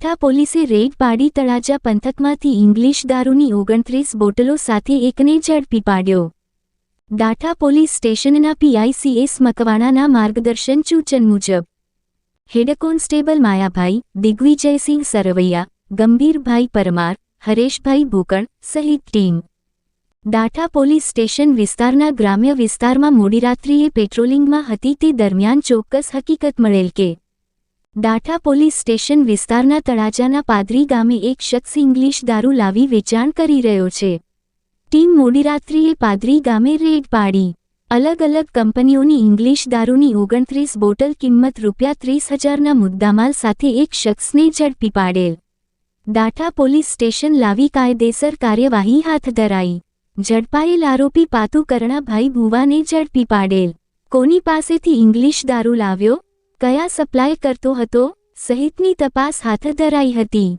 ડાઠા પોલીસે રેડ પાડી તળાજા પંથકમાંથી ઇંગ્લિશ દારૂની ઓગણત્રીસ બોટલો સાથે એકને ઝડપી પાડ્યો. દાઠા પોલીસ સ્ટેશનના પીઆઈસીએસ મકવાણાના માર્ગદર્શન સૂચન મુજબ. હેડ કોન્સ્ટેબલ માયાભાઈ, દિગ્વિજયસિંહ સરવૈયા, ગંભીરભાઈ પરમાર, હરેશભાઈ ભૂકણ સહિત ટીમ. દાઠા પોલીસ સ્ટેશન વિસ્તારના ગ્રામ્ય વિસ્તારમાં મોડી રાત્રિએ પેટ્રોલિંગમાં હતી તે દરમિયાન ચોક્કસ હકીકત મળેલ કે ડાઠા પોલીસ સ્ટેશન વિસ્તારના તળાજાના પાદરી ગામે એક શખ્સ ઇંગ્લિશ દારૂ લાવી વેચાણ કરી રહ્યો છે. ટીમ મોડી રાત્રિએ પાદરી ગામે રેડ પાડી. અલગ અલગ કંપનીઓની ઇંગ્લિશ દારૂની ઓગણત્રીસ બોટલ કિંમત રૂપિયા ત્રીસ હજારના મુદ્દામાલ સાથે એક શખ્સને ઝડપી પાડેલ. દાઠા પોલીસ સ્ટેશન લાવી કાયદેસર કાર્યવાહી હાથ ધરાઈ. ઝડપાયેલ આરોપી પાતુ કરણાભાઈ ભુવાને ઝડપી પાડેલ. કોની પાસેથી ઇંગ્લિશ દારૂ લાવ્યો? કયા સપ્લાય કરતો હતો સહિતની તપાસ હાથ ધરાઈ હતી.